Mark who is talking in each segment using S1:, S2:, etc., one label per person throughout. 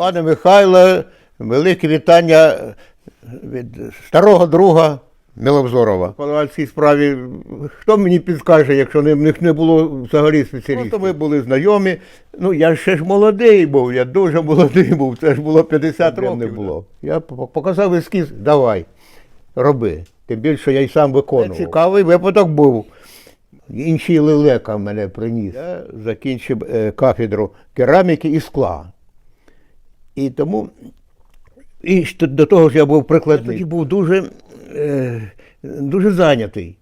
S1: Пане Михайло, велике вітання від старого друга Миловзорова. В подавальській справі хто мені підскаже, якщо не, в них не було взагалі спеціалістів? Просто ми були знайомі. Ну, я ще ж молодий був, я дуже молодий був, це ж було 50 років. Не було. Я показав ескіз, давай, роби. Тим більше я й сам виконував. Цікавий випадок був. Інший лелека мене приніс. Я закінчив е, кафедру кераміки і скла. І тому і до того ж я був прикладний. Я тоді був дуже, е, дуже зайнятий.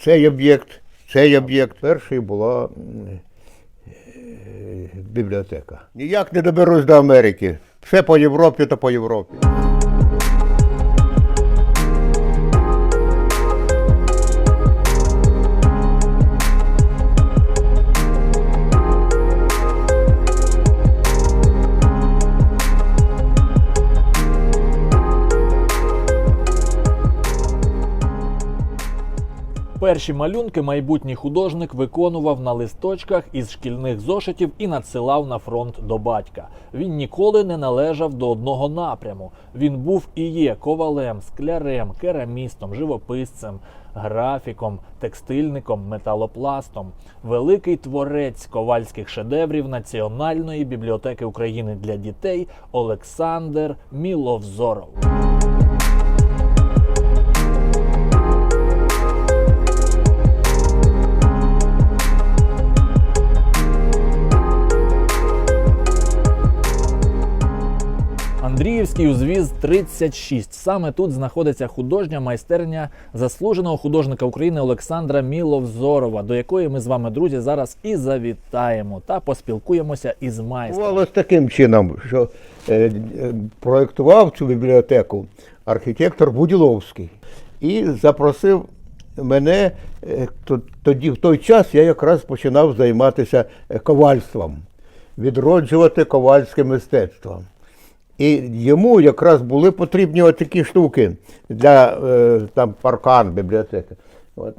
S1: Цей об'єкт, цей об'єкт. Перший була е, бібліотека. Ніяк не доберусь до Америки. Все по Європі та по Європі.
S2: Перші малюнки майбутній художник виконував на листочках із шкільних зошитів і надсилав на фронт до батька. Він ніколи не належав до одного напряму. Він був і є ковалем, склярем, керамістом, живописцем, графіком, текстильником, металопластом. Великий творець ковальських шедеврів Національної бібліотеки України для дітей Олександр Міловзоров. Андріївський узвіз 36. Саме тут знаходиться художня майстерня заслуженого художника України Олександра Міловзорова, до якої ми з вами, друзі, зараз і завітаємо та поспілкуємося із майстром.
S1: Бувало таким чином, що е, е, проєктував цю бібліотеку архітектор Буділовський і запросив мене е, то- тоді, в той час я якраз починав займатися е, ковальством, відроджувати ковальське мистецтво. І йому якраз були потрібні такі штуки для е, там паркан бібліотеки. От.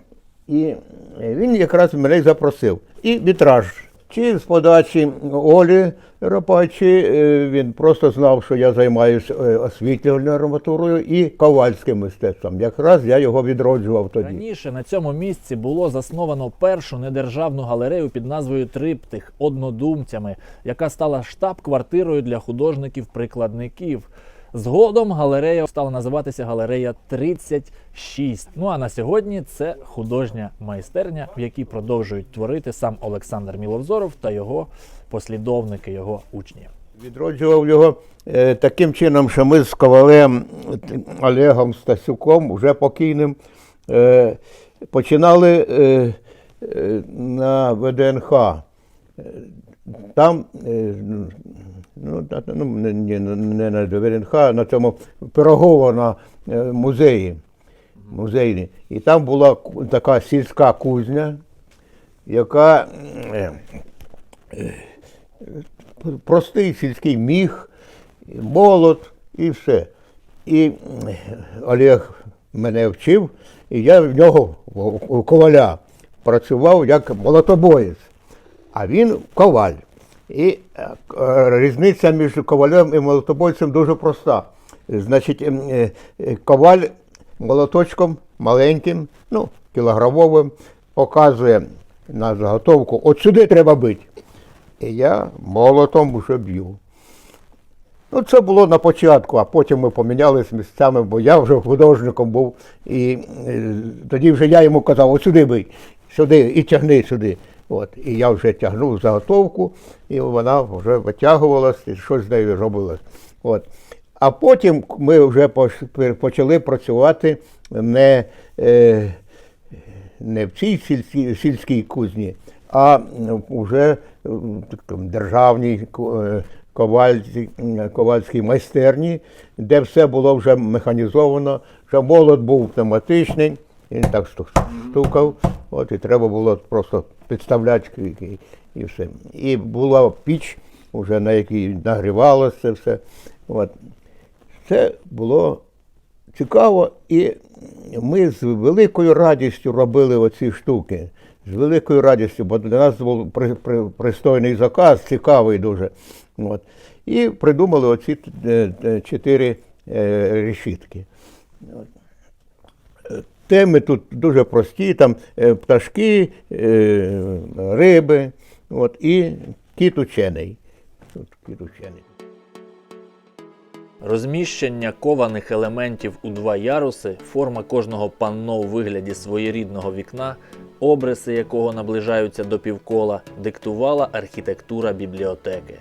S1: І він якраз мене запросив. І вітраж. Чи з подачі Олі Ропачі е, він просто знав, що я займаюся освітлювальною арматурою і ковальським мистецтвом. Якраз я його відроджував тоді.
S2: Раніше на цьому місці було засновано першу недержавну галерею під назвою Триптих однодумцями, яка стала штаб-квартирою для художників-прикладників. Згодом галерея стала називатися галерея 36. Ну а на сьогодні це художня майстерня, в якій продовжують творити сам Олександр Міловзоров та його послідовники, його учні.
S1: Відроджував його е, таким чином, що ми з ковалем Олегом Стасюком, вже покійним, е, починали е, на ВДНХ. Там, ну, ну не, не, не на а на цьому Пирогово на е, музеї. музейні. І там була така сільська кузня, яка е, простий сільський міг, молот і все. І Олег мене вчив, і я в нього у коваля працював як молотобоєць, а він коваль. І е, різниця між ковалем і молотобойцем дуже проста. Значить, ем, е, е, коваль молоточком маленьким, ну, кілограмовим, показує на заготовку, от сюди треба бити. І я молотом вже б'ю. Ну, це було на початку, а потім ми помінялися місцями, бо я вже художником був. І е, тоді вже я йому казав, от сюди бий, сюди і тягни сюди. От. І я вже тягнув заготовку, і вона вже витягувалась, і щось з нею робилось. От. А потім ми вже почали працювати не, е, не в цій сільській, сільській кузні, а вже в державній е, ковальській, ковальській майстерні, де все було вже механізовано, вже молот був пневматичний, він так стукав, от, і треба було просто підставляти і, і, все. І була піч, вже на якій нагрівалося все. От. Це було цікаво, і ми з великою радістю робили оці штуки. З великою радістю, бо для нас був при, при, пристойний заказ, цікавий дуже. От. І придумали оці е, е, чотири е, решітки. Теми тут дуже прості, там е, пташки, е, риби, от, і кіт учений. Тут кіт учений.
S2: Розміщення кованих елементів у два яруси, форма кожного панно у вигляді своєрідного вікна, обриси якого наближаються до півкола, диктувала архітектура бібліотеки.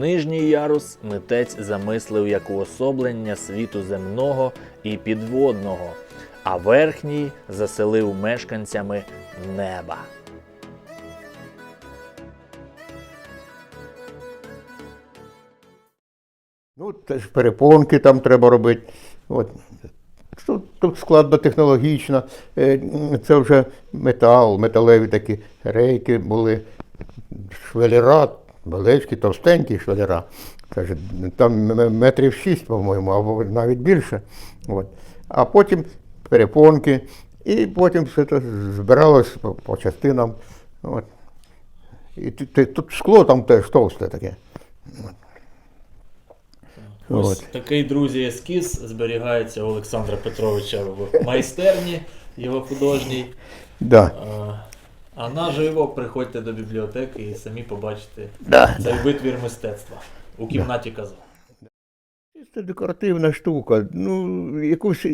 S2: Нижній ярус митець замислив як уособлення світу земного і підводного, а верхній заселив мешканцями неба.
S1: Ну, теж перепонки там треба робити. От. Тут, тут складно технологічно. Е, Це вже метал, металеві такі рейки були, швелера, величкі, товстенькі швелера. Це там метрів шість, по-моєму, або навіть більше. От. А потім перепонки, і потім все це збиралось по, по частинам. От. І тут скло там теж товсте таке.
S2: Ось
S1: От.
S2: такий друзі ескіз зберігається у Олександра Петровича в майстерні, його художній.
S1: Да.
S2: А, А наживо приходьте до бібліотеки і самі побачите
S1: Да,
S2: цей витвір мистецтва у кімнаті казок.
S1: Це декоративна штука. Ну, якусь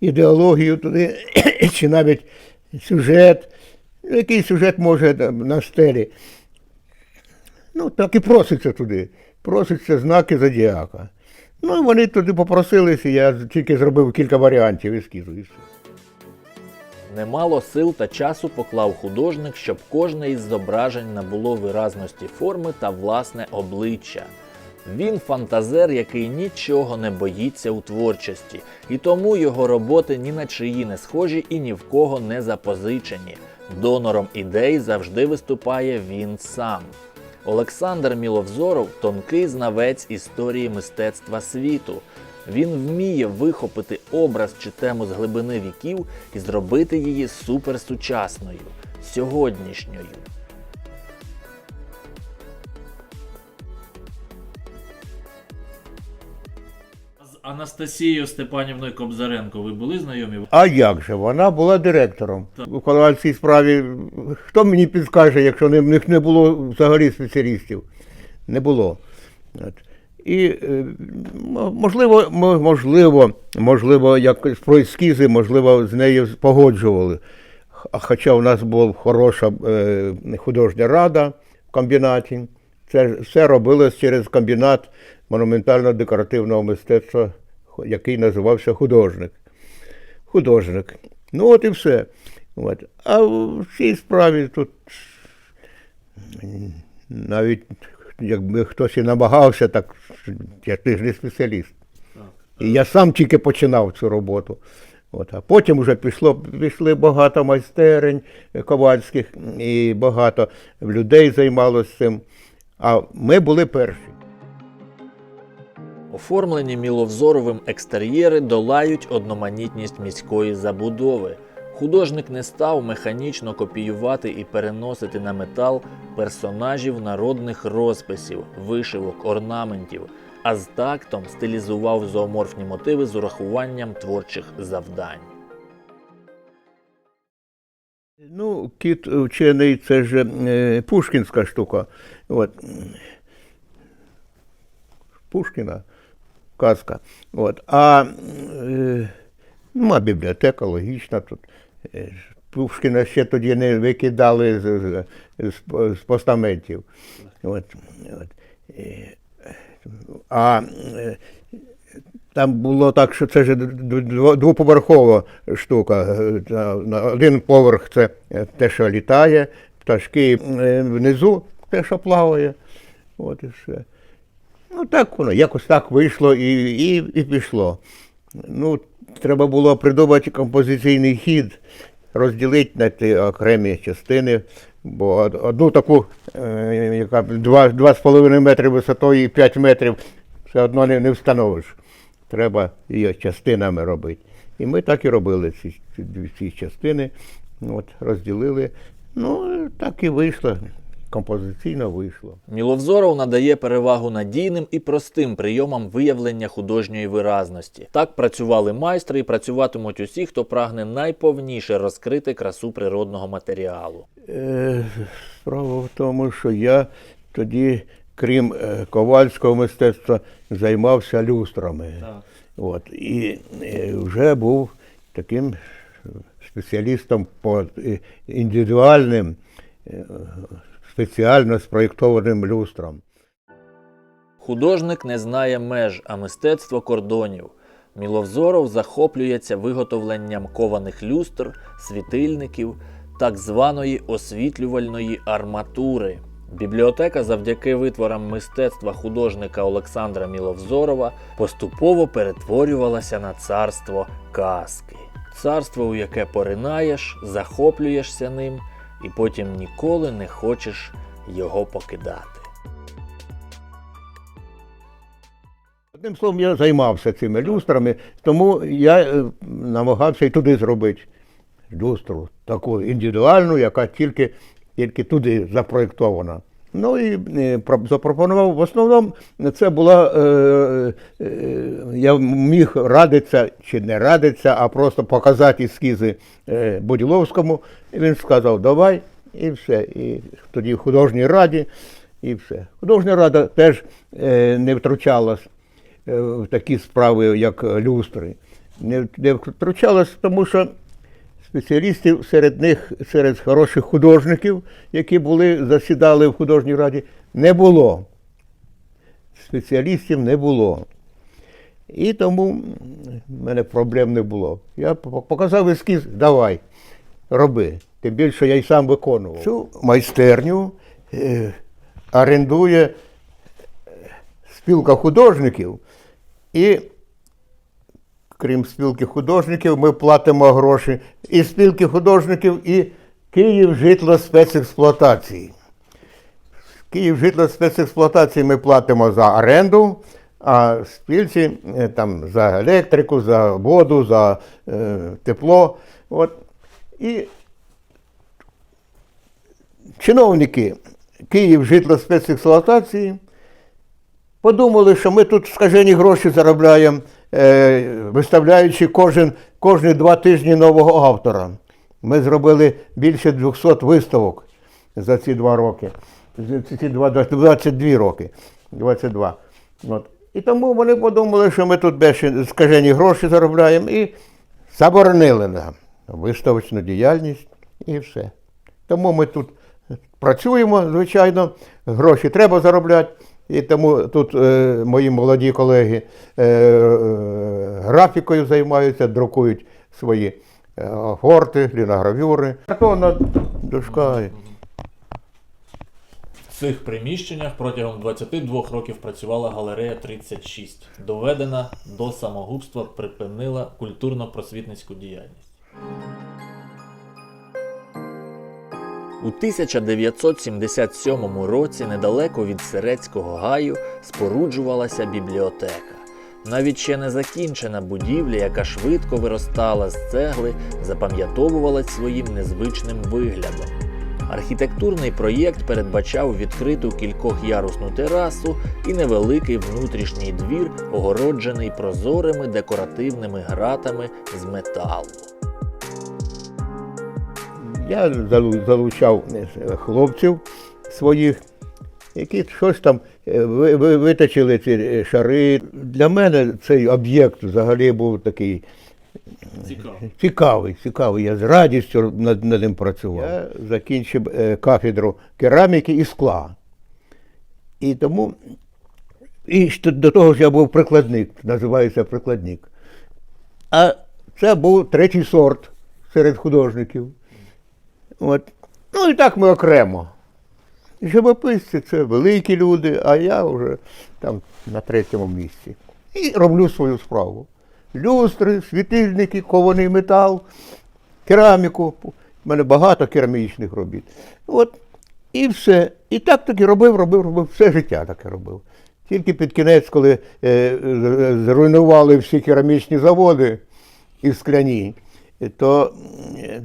S1: ідеологію туди, чи навіть сюжет. Ну, Який сюжет може на стелі. Ну, так і проситься туди. Проситься знаки зодіака. Ну, вони туди попросилися, я тільки зробив кілька варіантів ескізу.
S2: Немало сил та часу поклав художник, щоб кожне із зображень набуло виразності форми та власне обличчя. Він фантазер, який нічого не боїться у творчості, і тому його роботи ні на чиї не схожі і ні в кого не запозичені. Донором ідей завжди виступає він сам. Олександр Міловзоров тонкий знавець історії мистецтва світу. Він вміє вихопити образ чи тему з глибини віків і зробити її суперсучасною, сьогоднішньою. Анастасією Степанівною Кобзаренко ви були знайомі?
S1: А як же? Вона була директором. У коловальській справі хто мені підскаже, якщо в них не було взагалі спеціалістів? Не було. От. І е, можливо, можливо, можливо, якось про ескізи, можливо, з нею погоджували. Хоча у нас була хороша е, художня рада в комбінаті. Це все робилось через комбінат монументально-декоративного мистецтва, який називався художник художник. Ну от і все. От. А в цій справі тут навіть якби хтось і намагався, так я ти ж не спеціаліст. І я сам тільки починав цю роботу. От, а потім вже пішло, пішли багато майстерень ковальських, і багато людей займалося цим. А ми були перші.
S2: Оформлені міловзоровим екстер'єри долають одноманітність міської забудови. Художник не став механічно копіювати і переносити на метал персонажів народних розписів, вишивок, орнаментів, а з тактом стилізував зооморфні мотиви з урахуванням творчих завдань.
S1: Ну, кіт вчений це ж е, пушкінська штука. От. Пушкіна казка. От. А е, нема бібліотека, логічна тут. Е, Пушкіна ще тоді не викидали з, з, з, з постаментів. От. От. Е, А е, там було так, що це ж двоповерхова штука. Е, один поверх це е, те, що літає, пташки е, внизу те, що плаває. От і все. Ну так воно, якось так вийшло і, і, і пішло. Ну, треба було придумати композиційний хід, розділити на ті окремі частини, бо одну таку, яка 2,5 метри висотою і 5 метрів, все одно не, не встановиш. Треба її частинами робити. І ми так і робили ці, ці, частини, от, розділили. Ну, так і вийшло. композиційно вийшло.
S2: Міловзоров надає перевагу надійним і простим прийомам виявлення художньої виразності. Так працювали майстри і працюватимуть усі, хто прагне найповніше розкрити красу природного матеріалу.
S1: Е, Справа в тому, що я тоді, крім е, ковальського мистецтва, займався люстрами. От, і е, вже був таким спеціалістом по е, індивідуальним, спеціально спроєктованим люстрам.
S2: Художник не знає меж, а мистецтво кордонів. Міловзоров захоплюється виготовленням кованих люстр, світильників, так званої освітлювальної арматури. Бібліотека завдяки витворам мистецтва художника Олександра Міловзорова поступово перетворювалася на царство казки. Царство, у яке поринаєш, захоплюєшся ним і потім ніколи не хочеш його покидати.
S1: Одним словом, я займався цими люстрами, тому я е, намагався і туди зробити люстру, таку індивідуальну, яка тільки, тільки туди запроєктована. Ну і е, запропонував. В основному це була, е, е, я міг радитися чи не радитися, а просто показати ескізи е, Буділовському. І він сказав, давай, і все. І тоді в художній раді, і все. Художня рада теж е, не втручалась е, в такі справи, як люстри. Не, не втручалась, тому що спеціалістів серед них, серед хороших художників, які були, засідали в художній раді, не було. Спеціалістів не було. І тому в мене проблем не було. Я показав ескіз, давай, роби. Тим більше я й сам виконував. Цю майстерню е, орендує е, спілка художників, і крім спілки художників, ми платимо гроші і спілки художників, і Київ житло спецексплуатації. Київ житло спецексплуатації ми платимо за оренду, а спільці е, там за електрику, за воду, за е, тепло. От. І чиновники Київ житло спецексплуатації подумали, що ми тут скажені гроші заробляємо, виставляючи кожен, кожні два тижні нового автора. Ми зробили більше 200 виставок за ці два роки. За ці два, 22 роки. 22. От. І тому вони подумали, що ми тут більше скажені гроші заробляємо і заборонили нам виставочну діяльність і все. Тому ми тут працюємо, звичайно, гроші треба заробляти. І тому тут е, мої молоді колеги е, е, графікою займаються, друкують свої е, форти, ліногравюри. Картонна дошка.
S2: В цих приміщеннях протягом 22 років працювала галерея 36. Доведена до самогубства припинила культурно-просвітницьку діяльність. У 1977 році недалеко від Сирецького гаю споруджувалася бібліотека. Навіть ще не закінчена будівля, яка швидко виростала з цегли, запам'ятовувалась своїм незвичним виглядом. Архітектурний проєкт передбачав відкриту кількохярусну терасу і невеликий внутрішній двір, огороджений прозорими декоративними гратами з металу.
S1: Я залучав е, хлопців своїх, які щось там е, ви- ви- виточили ці е, шари. Для мене цей об'єкт взагалі був такий
S2: Цікаво.
S1: цікавий, цікавий. Я з радістю над, над ним працював. Я закінчив кафедру кераміки і скла. І тому, і до того ж я був прикладник, називається прикладник. А це був третій сорт серед художників. От. Ну і так ми окремо. Живописці це великі люди, а я вже там на третьому місці. І роблю свою справу. Люстри, світильники, кований метал, кераміку. У мене багато керамічних робіт. От. І все. І так таки робив, робив, робив. Все життя таке робив. Тільки під кінець, коли е, зруйнували всі керамічні заводи і скляні, то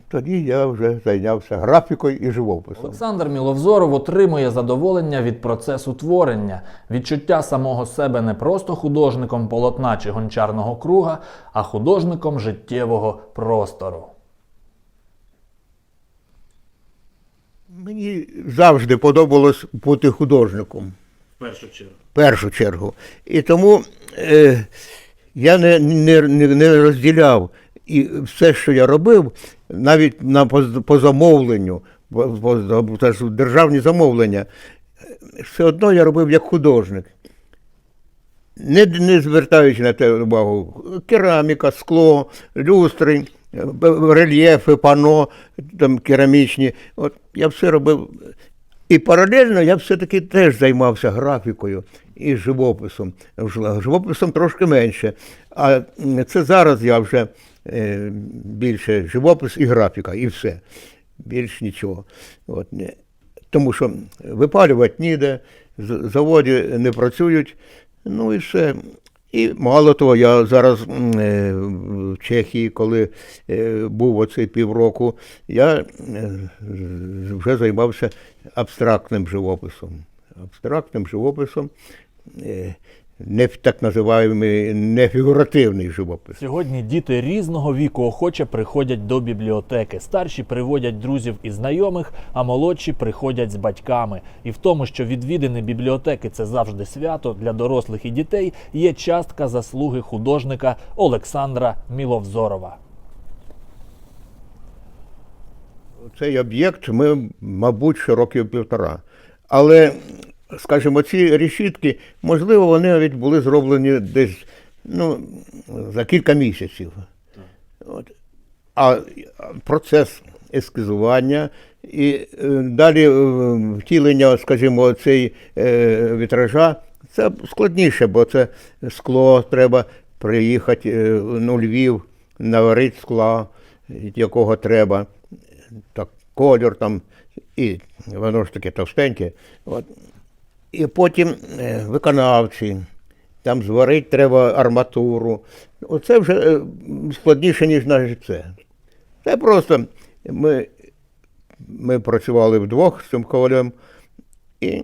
S1: тоді я вже зайнявся графікою і живописом.
S2: Олександр Міловзоров отримує задоволення від процесу творення, відчуття самого себе не просто художником полотна чи гончарного круга, а художником життєвого простору.
S1: Мені завжди подобалось бути художником.
S2: В першу чергу.
S1: в першу чергу. І тому е, я не, не, не, не розділяв і все, що я робив, навіть на, по, замовленню, по, це ж державні замовлення, все одно я робив як художник. Не, не звертаючи на те увагу, кераміка, скло, люстри, рельєфи, пано там, керамічні. От я все робив. І паралельно я все-таки теж займався графікою і живописом. Живописом трошки менше. А це зараз я вже більше живопис і графіка, і все. Більш нічого. От. Тому що випалювати ніде, з- заводи не працюють, ну і все. І мало того, я зараз е, в Чехії, коли е, був оцей півроку, я е, вже займався абстрактним живописом. Абстрактним живописом, е, не так називаємо не фігуративний живопис.
S2: Сьогодні діти різного віку охоче приходять до бібліотеки. Старші приводять друзів і знайомих, а молодші приходять з батьками. І в тому, що відвідини бібліотеки це завжди свято для дорослих і дітей, є частка заслуги художника Олександра Міловзорова.
S1: Цей об'єкт ми, мабуть, ще років півтора. Але, скажімо, ці решітки, можливо, вони навіть були зроблені десь ну, за кілька місяців. От. А процес ескізування і е, далі е, втілення, скажімо, цей е, вітража, це складніше, бо це скло треба приїхати ну, Львів, наварити скла, якого треба так, кольор там, і воно ж таке товстеньке. От. І потім е, виконавці, там зварити треба арматуру. Оце вже е, складніше, ніж навіть це. Це просто ми, ми працювали вдвох з цим ковалем, і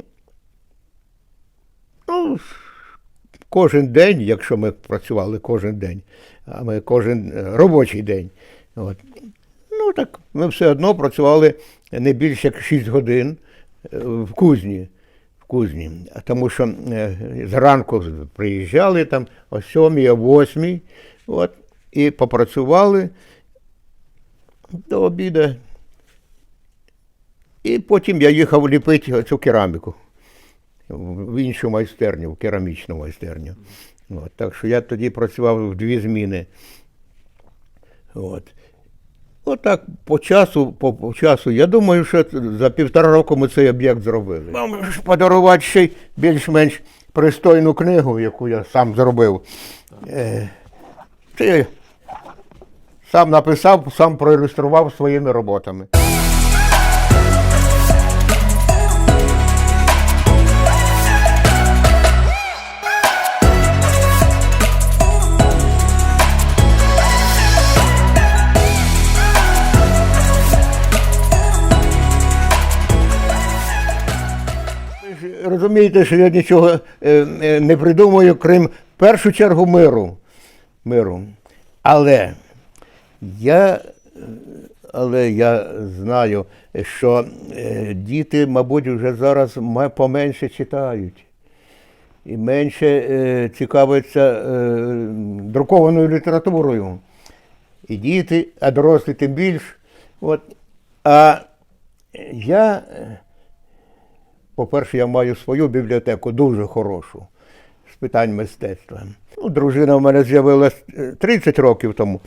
S1: ну, кожен день, якщо ми працювали кожен день, а ми кожен е, робочий день. От. Ну так, ми все одно працювали не більше як 6 годин в кузні. Кузні. Тому що е, зранку приїжджали там о 7, о 8, от, і попрацювали до обіду. І потім я їхав ліпити цю кераміку в іншу майстерню, в керамічну майстерню. От, так що я тоді працював в дві зміни. От. Отак, по часу, по, по часу. Я думаю, що за півтора року ми цей об'єкт зробили. Вам подарувати ще й більш-менш пристойну книгу, яку я сам зробив. Це я сам написав, сам проілюстрував своїми роботами. Розумієте, що я нічого е, е, не придумаю, крім в першу чергу миру. миру. Але я, е, але я знаю, що діти, мабуть, вже зараз поменше читають. І менше цікавляться друкованою літературою. І діти, а дорослі тим більш. От. А я. Е, по-перше, я маю свою бібліотеку дуже хорошу з питань мистецтва. Ну, дружина в мене з'явилась е, 30 років тому.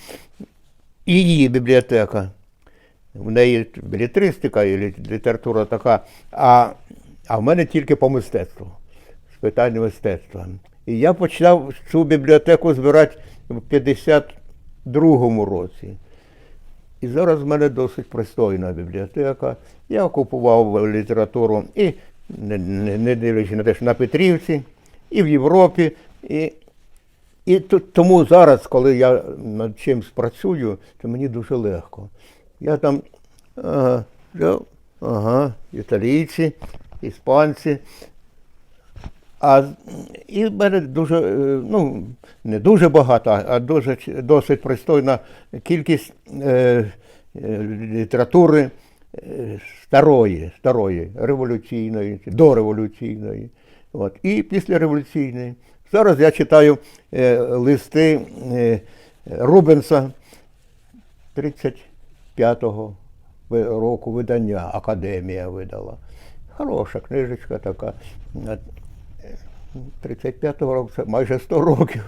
S1: І Її бібліотека. В неї білетристика і література така, а, а в мене тільки по мистецтву, з питань мистецтва. І я почав цю бібліотеку збирати в 52-му році. І зараз в мене досить пристойна бібліотека. Я купував літературу і не, не, не дивлячись на те, що на Петрівці, і в Європі. І І то- тому зараз, коли я над чимось працюю, то мені дуже легко. Я там, ага, ага, італійці, іспанці. А, і в мене дуже, е, ну, не дуже багато, а дуже, досить пристойна кількість е, е, літератури старої, старої, революційної, дореволюційної. От, і післяреволюційної. Зараз я читаю е, листи е, Рубенса 35-го року видання, Академія видала. Хороша книжечка така. Е, 35-го року, це майже 100 років.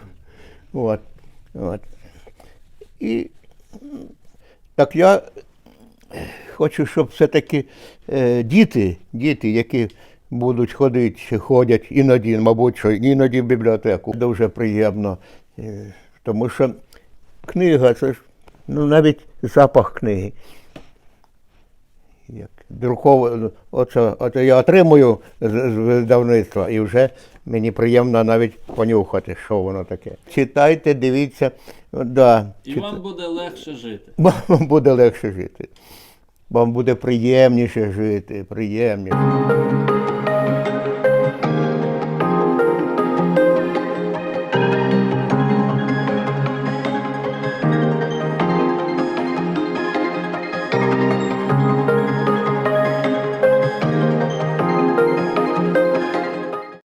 S1: От, от. І так я хочу, щоб все-таки е, діти, діти, які будуть ходити, чи ходять іноді, мабуть, що іноді в бібліотеку, дуже приємно. Е, тому що книга це ж ну, навіть запах книги. Як друково, оце, оце я отримую з, з видавництва, і вже мені приємно навіть понюхати, що воно таке. Читайте, дивіться, да,
S3: І
S1: чит-
S3: вам буде легше жити.
S1: вам буде легше жити. Вам буде приємніше жити, приємніше.